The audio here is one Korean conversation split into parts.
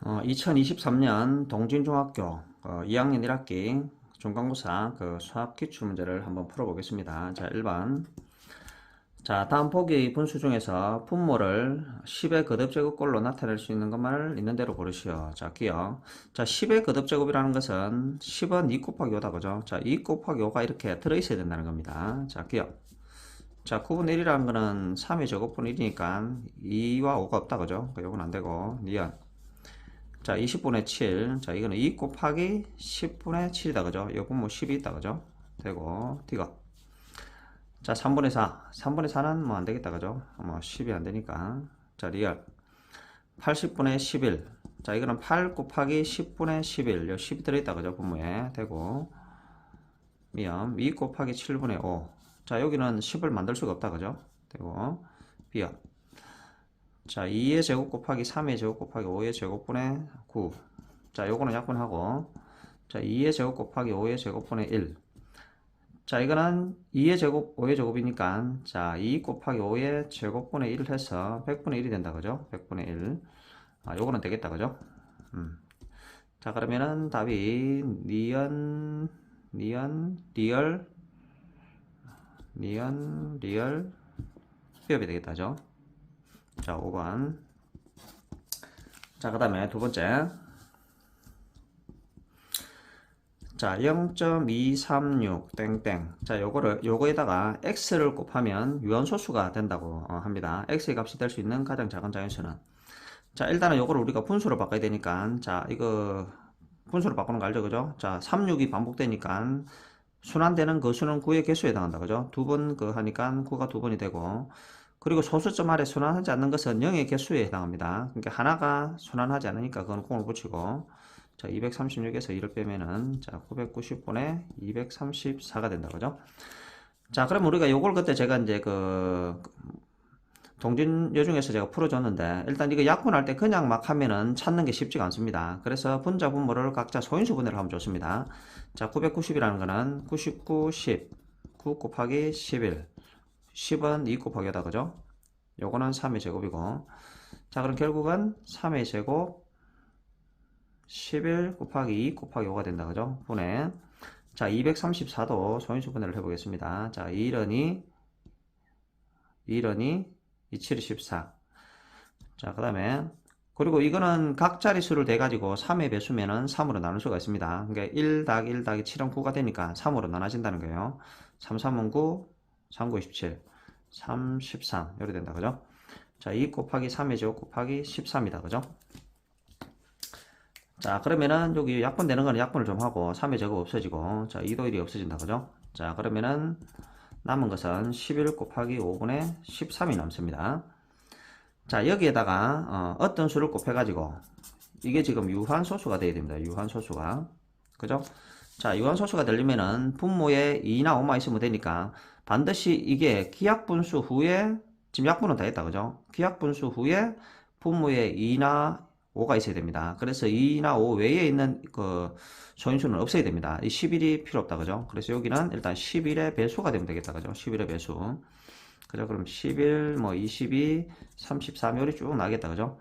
어, 2023년 동진중학교 어, 2학년 1학기 중간고사 그 수학 기출 문제를 한번 풀어보겠습니다. 자, 1번. 자, 다음 보기 분수 중에서 분모를 10의 거듭제곱꼴로 나타낼 수 있는 것만을 있는 대로 고르시오. 자, 기억. 자, 10의 거듭제곱이라는 것은 10은 2 곱하기 5다, 그죠? 자, 2 곱하기 5가 이렇게 들어있어야 된다는 겁니다. 자, 기억. 자, 9분의 1이라는 거는 3의 제곱분의 1이니까 2와 5가 없다, 그죠? 그 요건 안 되고, 니은. 자, 20분의 7. 자, 이거는 2 곱하기 10분의 7이다, 그죠? 요 분모 10이 있다, 그죠? 되고, D가. 자, 3분의 4. 3분의 4는 뭐 안 되겠다, 그죠? 뭐 10이 안 되니까. 자, 리얼. 80분의 11. 자, 이거는 8 곱하기 10분의 11. 요 10이 들어있다, 그죠? 분모에. 되고, 미음. 2 곱하기 7분의 5. 자, 여기는 10을 만들 수가 없다, 그죠? 되고, 비어. 자, 2의 제곱 곱하기 3의 제곱 곱하기 5의 제곱분의 9. 자, 요거는 약분하고. 자, 2의 제곱 곱하기 5의 제곱분의 1. 자, 이거는 2의 제곱, 5의 제곱이니까, 자, 2 곱하기 5의 제곱분의 1을 해서 100분의 1이 된다, 그죠? 100분의 1. 아, 요거는 되겠다, 그죠? 음. 자, 그러면은 답이 니언, 니언, 리얼, 니언, 리얼, 비업이 되겠다, 죠? 자, 5번. 자, 그 다음에 두 번째. 자, 0.236 땡땡. 자, 요거를 요거에다가 x를 곱하면 유한소수가 된다고 어, 합니다. x의 값이 될 수 있는 가장 작은 자연수는. 자, 일단은 요거를 우리가 분수로 바꿔야 되니까 자, 이거 분수로 바꾸는 거 알죠? 그죠? 자, 36이 반복되니까 순환되는 그 수는 9의 개수에 해당한다. 그죠? 두 번 그 하니까 9가 두 번이 되고 그리고 소수점 아래 순환하지 않는 것은 0의 개수에 해당합니다. 그러니까 하나가 순환하지 않으니까 그건 공을 붙이고 자 236에서 2를 빼면은 자 990분의 234가 된다 그죠? 자 그럼 우리가 요걸 그때 제가 이제 그 동진 요중에서 제가 풀어줬는데 일단 이거 약분할 때 그냥 막 하면은 찾는 게 쉽지가 않습니다. 그래서 분자 분모를 각자 소인수 분해를 하면 좋습니다. 자 990이라는 거는 99, 10, 9 곱하기 11 10은 2 곱하기 다. 그죠? 요거는 3의 제곱이고. 자 그럼 결국은 3의 제곱 11 곱하기 2 곱하기 5가 된다. 그죠? 분해 자 234도 소인수 분해를 해보겠습니다. 자 1원이 1원이 27이 14 자 그 다음에 그리고 이거는 각 자리수를 대가지고 3의 배수면은 3으로 나눌 수가 있습니다. 그러니까 1 더하기 1 더하기 7은 9가 되니까 3으로 나눠진다는 거예요. 3, 3은 9 3, 9, 27 3, 13 이렇게 된다 그죠? 자, 2 곱하기 3의 제곱 곱하기 13이다 그죠? 자, 그러면은 여기 약분 되는 거는 약분을 좀 하고 3의 제곱 없어지고 자, 2도 1이 없어진다 그죠? 자, 그러면은 남은 것은 11 곱하기 5분의 13이 남습니다. 자, 여기에다가 어, 떤 수를 곱해 가지고 이게 지금 유한소수가 돼야 됩니다. 유한소수가 그죠? 자, 유한소수가 되려면은 분모에 2나 5만 있으면 되니까 반드시 이게 기약 분수 후에 지금 약분은 다 했다 그죠? 기약 분수 후에 분모에 2나 5가 있어야 됩니다. 그래서 2나 5 외에 있는 그 소인수는 없어야 됩니다. 이 11이 필요 없다 그죠? 그래서 여기는 일단 11의 배수가 되면 되겠다 그죠? 11의 배수. 그죠? 그럼 11, 뭐 22, 33 요리 쭉 나겠다 그죠?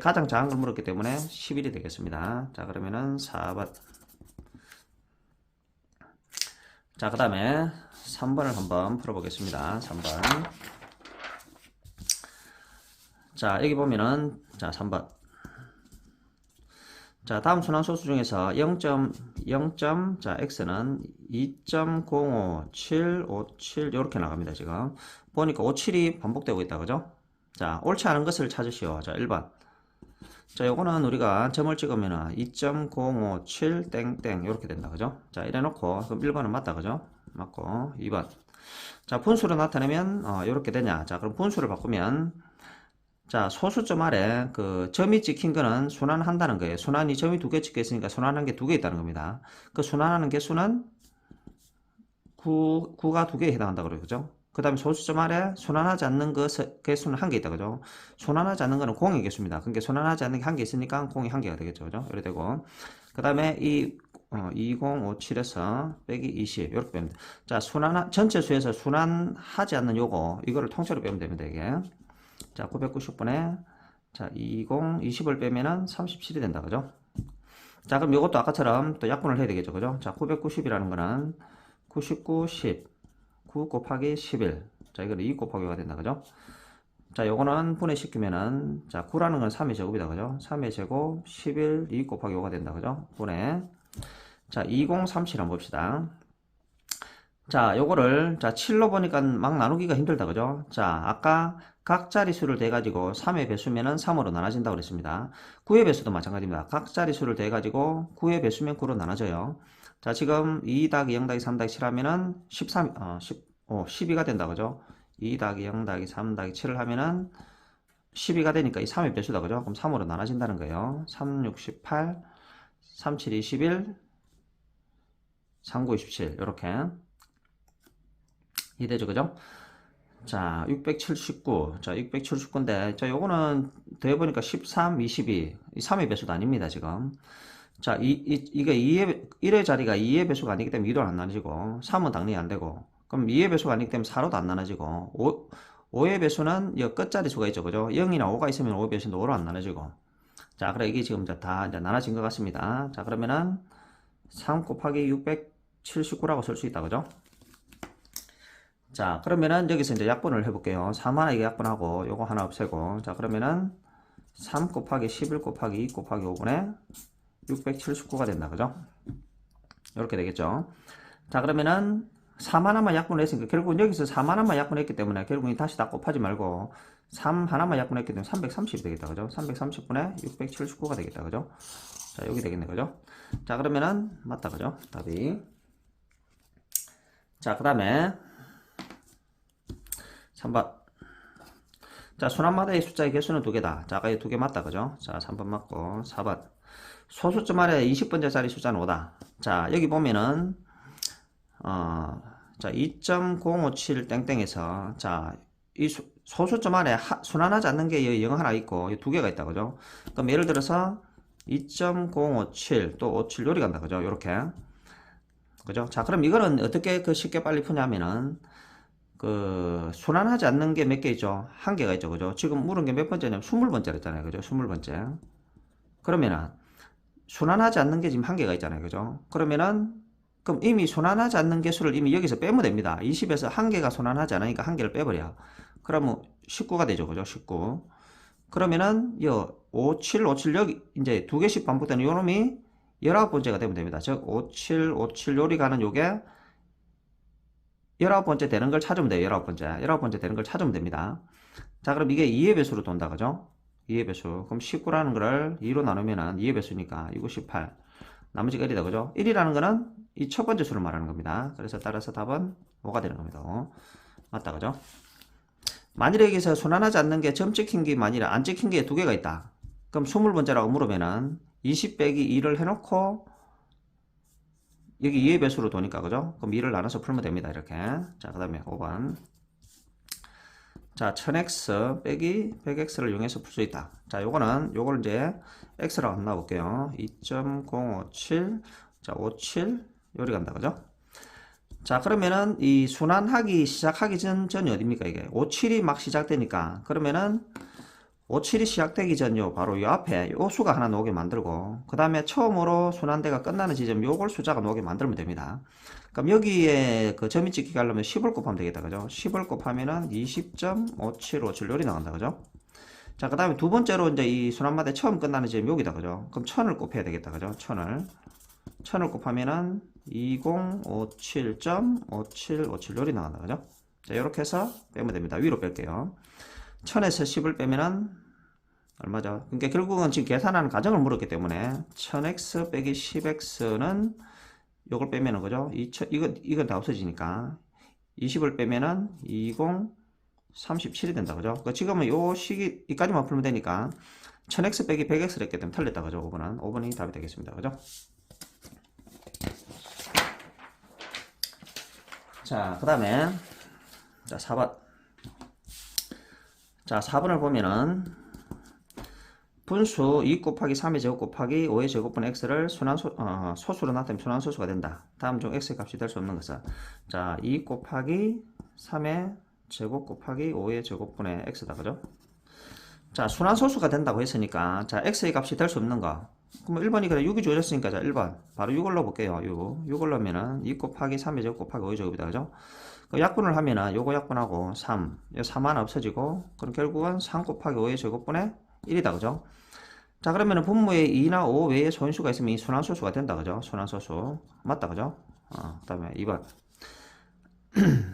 가장 작은 걸 물었기 때문에 11이 되겠습니다. 자 그러면은 4번 자, 그 다음에 3번을 한번 풀어보겠습니다. 3번. 자, 여기 보면은, 자, 3번. 자, 다음 순환 소수 중에서 0. 0. 자, x는 2.05757 이렇게 나갑니다, 지금. 보니까 57이 반복되고 있다, 그죠? 자, 옳지 않은 것을 찾으시오. 자, 1번. 자, 요거는 우리가 점을 찍으면 2.057 땡땡 이렇게 된다. 그죠? 자, 이래 놓고 그럼 1번은 맞다. 그죠? 맞고 2번. 자, 분수로 나타내면 어, 이렇게 되냐? 자, 그럼 분수를 바꾸면 자, 소수점 아래 그 점이 찍힌 거는 순환한다는 거예요. 순환이 점이 두 개 찍혀 있으니까 순환한 게 두 개 있다는 겁니다. 그 순환하는 개수는 9, 9가 두 개에 해당한다. 그죠? 그 다음에 소수점 아래 순환하지 않는 것 개수는 한 개 있다 그죠 순환하지 않는 거는 공의 개수입니다 그러니까 순환하지 않는 게 한 개 있으니까 공이 한 개가 되겠죠 그죠 이래 되고 그 다음에 이 어, 2057에서 빼기 20 이렇게 빼면 돼. 자 순환 전체 수에서 순환하지 않는 요거 이거를 통째로 빼면 됩니다 이게 자 990분에 자, 20, 20을 빼면은 37이 된다. 그죠? 자, 그럼 이것도 아까처럼 또 약분을 해야 되겠죠. 그죠? 자, 990이라는 거는 99, 10. 9 곱하기 11. 자, 이거는 2 곱하기 5가 된다. 그죠? 자, 요거는 분해시키면은, 자, 9라는 건 3의 제곱이다. 그죠? 3의 제곱, 11, 2 곱하기 5가 된다. 그죠? 분해. 자, 20, 37 한번 봅시다. 자, 요거를, 자, 7로 보니까 막 나누기가 힘들다. 그죠? 자, 아까 각 자리수를 대가지고 3의 배수면은 3으로 나눠진다고 그랬습니다. 9의 배수도 마찬가지입니다. 각 자리수를 대가지고 9의 배수면 9로 나눠져요. 자, 지금 2 더하기 0 더하기 3 더하기 7 하면은 13, 어, 10, 어, 12가 된다. 그죠? 2 더하기 0 더하기 3 더하기 7을 하면은 12가 되니까 이 3의 배수다. 그죠? 그럼 3으로 나눠진다는 거예요. 3, 6, 18, 3, 7, 21, 3, 9, 27. 요렇게. 이해되죠? 그죠? 자, 679. 자, 679인데, 자, 요거는 더해보니까 13, 22. 이 3의 배수도 아닙니다, 지금. 자, 이, 이, 이게 2의, 1의 자리가 2의 배수가 아니기 때문에 2로 안 나눠지고, 3은 당연히 안 되고, 그럼 2의 배수가 아니기 때문에 4로도 안 나눠지고, 5, 5의 배수는 이 끝자리 수가 있죠, 그죠? 0이나 5가 있으면 5의 배수는 5로 안 나눠지고. 자, 그래, 이게 지금 다 이제 나눠진 것 같습니다. 자, 그러면은 3 곱하기 679라고 쓸 수 있다, 그죠? 자, 그러면은 여기서 이제 약분을 해볼게요. 3 하나 이게 약분하고, 요거 하나 없애고. 자, 그러면은 3 곱하기 11 곱하기 2 곱하기 5분의 679가 된다. 그죠? 이렇게 되겠죠. 자, 그러면은 3 하나만 약분을 했으니까 결국은 여기서 3 하나만 약분했기 때문에 결국은 다시 다 곱하지 말고 3 하나만 약분했기 때문에 330이 되겠다. 그죠? 330분의 679가 되겠다. 그죠? 자, 여기 되겠네. 그죠? 자, 그러면은 맞다. 그죠? 답이. 자, 그 다음에 3번. 자, 순환마다의 숫자의 개수는 두 개다. 자, 아까 이 두 개 맞다. 그죠? 자, 3번 맞고 4번. 소수점 아래 20번째짜리 숫자는 5다. 자, 여기 보면은 어, 자, 2.057 땡땡에서 자, 이 수, 소수점 아래 하, 순환하지 않는 게 0 하나 있고 두 개가 있다. 그죠? 그럼 예를 들어서 2.057 또 57 요리 간다. 그죠? 요렇게. 그죠? 자, 그럼 이거는 어떻게 그 쉽게 빨리 푸냐면은 그 순환하지 않는 게 몇 개 있죠? 한 개가 있죠. 그죠? 지금 물은 게 몇 번째냐면 20번째라 했잖아요. 그죠? 20번째. 그러면은 순환하지 않는 게 지금 한 개가 있잖아요. 그죠? 그러면은 그럼 이미 순환하지 않는 개수를 이미 여기서 빼면 됩니다. 20에서 한 개가 순환하지 않으니까 한 개를 빼버려. 그러면 19가 되죠. 그죠? 19. 그러면은 요 57, 57 여기 이제 두 개씩 반복되는 요 놈이 19번째가 되면 됩니다. 즉 57, 57 요리 가는 요게 19번째 되는 걸 찾으면 돼요. 19번째. 19번째 되는 걸 찾으면 됩니다. 자, 그럼 이게 2의 배수로 돈다. 그죠? 2의 배수. 그럼 19라는 거를 2로 나누면은 2의 배수니까 2, 9, 18. 나머지가 1이다. 그죠? 1이라는 거는 이 첫 번째 수를 말하는 겁니다. 그래서 따라서 답은 5가 되는 겁니다. 5. 맞다. 그죠? 만일에 여기서 순환하지 않는 게 점 찍힌 게 만일에 안 찍힌 게 두 개가 있다. 그럼 20번째라고 물으면은 20 빼기 2를 해놓고 여기 2의 배수로 도니까 그죠? 그럼 2를 나눠서 풀면 됩니다. 이렇게. 자, 그 다음에 5번. 자, 1000x 빼기 100x를 이용해서 풀 수 있다. 자, 요거는 요걸 이제 x라고 한번 놔볼게요. 2.057 자, 57 요리 간다. 그죠? 자, 그러면은 이 순환하기 시작하기 전 전이 어딥니까? 이게 57이 막 시작되니까 그러면은 57이 시작되기 전 요 바로 요 앞에 요 수가 하나 나오게 만들고 그 다음에 처음으로 순환대가 끝나는 지점 요걸 숫자가 나오게 만들면 됩니다 그럼 여기에 그 점이 찍히게 하려면 10을 곱하면 되겠다 그죠? 10을 곱하면은 20.5757 요리 나간다 그죠? 자 그 다음에 두 번째로 이제 이 순환마대 처음 끝나는 지점 여기다 그죠? 그럼 1000을 곱해야 되겠다 그죠? 1000을. 1000을 곱하면은 2057.5757 요리 나간다 그죠? 자 이렇게 해서 빼면 됩니다. 위로 뺄게요. 1000에서 10을 빼면은 얼마죠? 그러니까 결국은 지금 계산하는 과정을 물었기 때문에 1000x 빼기 10x는 요걸 빼면은 그죠? 2000, 이거, 이건 다 없어지니까 20을 빼면은 20 37이 된다 그죠? 그러니까 지금은 요 식이 이까지만 풀면 되니까 1000x 빼기 100x를 했기 때문에 틀렸다 그죠? 5번은 5번이 답이 되겠습니다 그죠? 자 그 다음에 자 4번 자 4번을 보면은 분수 2 곱하기 3의 제곱 곱하기 5의 제곱분 x를 순환소, 어, 소수로 나타내면 순환소수가 된다. 다음 중 x의 값이 될 수 없는 것은 자, 2 곱하기 3의 제곱 곱하기 5의 제곱분의 x다. 그죠? 자, 순환소수가 된다고 했으니까, 자, x의 값이 될 수 없는 거. 그럼 1번이 그래 6이 주어졌으니까, 자, 1번. 바로 6을 넣어볼게요. 6. 6을 넣으면은 2 곱하기 3의 제곱 곱하기 5의 제곱이다. 그죠? 그 약분을 하면은 요거 약분하고 3. 요3 하나 없어지고, 그럼 결국은 3 곱하기 5의 제곱분의 1이다. 그죠? 자, 그러면은 분모에 2나 5 외에 소인수가 있으면 이 순환소수가 된다. 그죠? 순환소수. 맞다. 그죠? 어, 그 다음에 2번.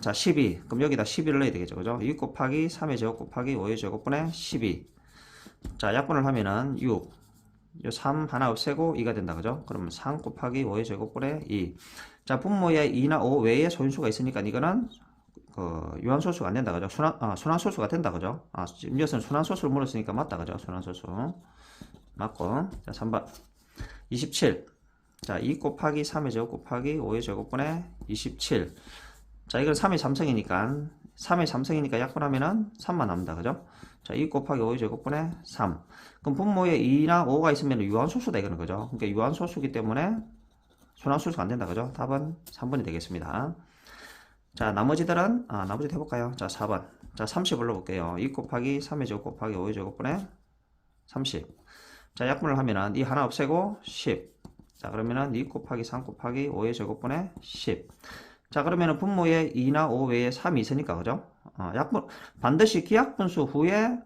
자, 12. 그럼 여기다 12를 넣어야 되겠죠. 그죠? 2 곱하기 3의 제곱 곱하기 5의 제곱분의 12. 자, 약분을 하면은 6. 요3 하나 없애고 2가 된다. 그죠? 그러면 3 곱하기 5의 제곱분의 2. 자, 분모에 2나 5 외에 소인수가 있으니까 이거는 그 유한소수가 안 된다. 그죠? 순환, 아, 순환소수가 된다. 그죠? 아, 지금 이것은 순환소수를 물었으니까 맞다. 그죠? 순환소수. 맞고. 자, 3번. 27. 자, 2 곱하기 3의 제곱 곱하기 5의 제곱분의 27. 자, 이건 3의 3승이니까 3의 3승이니까 약분하면은 3만 남는다. 그죠? 자, 2 곱하기 5의 제곱분의 3. 그럼 분모에 2나 5가 있으면 유한소수다 이거는 그죠? 그러니까 유한소수기 때문에 순환소수가 안 된다. 그죠? 답은 3번이 되겠습니다. 자, 나머지들은 아, 나머지 해볼까요? 자, 4번. 자, 30 올려볼게요. 2 곱하기 3의 제곱 곱하기 5의 제곱분의 30. 자, 약분을 하면은 이 하나 없애고 10. 자, 그러면은 2 곱하기 3 곱하기 5의 제곱분의 10. 자, 그러면은 분모에 2나 5 외에 3이 있으니까, 그죠? 어, 약분, 반드시 기약분수 후에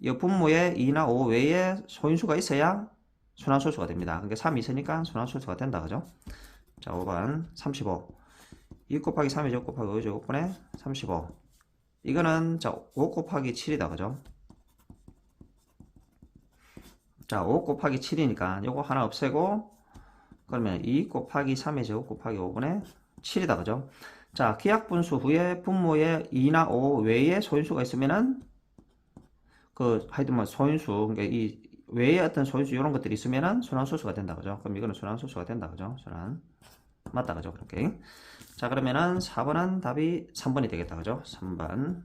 이 분모에 2나 5 외에 소인수가 있어야 순환소수가 됩니다. 그러니까 3이 있으니까 순환소수가 된다, 그죠? 자, 5번 35. 2 곱하기 3의 제곱 곱하기 5의 제곱분의 35. 이거는 자, 5 곱하기 7이다, 그죠? 자, 5 곱하기 7이니까 요거 하나 없애고 그러면 2 곱하기 3의 제곱 곱하기 5분의 7이다. 그죠? 자, 기약분수 후에 분모에 2나 5 외에 소인수가 있으면은 그 하여튼 뭐 소인수 그러니까 이 외에 어떤 소인수 이런 것들이 있으면은 순환소수가 된다. 그죠? 그럼 이거는 순환소수가 된다. 그죠? 순환. 맞다. 그죠? 그렇게. 자, 그러면은 4번은 답이 3번이 되겠다. 그죠? 3번.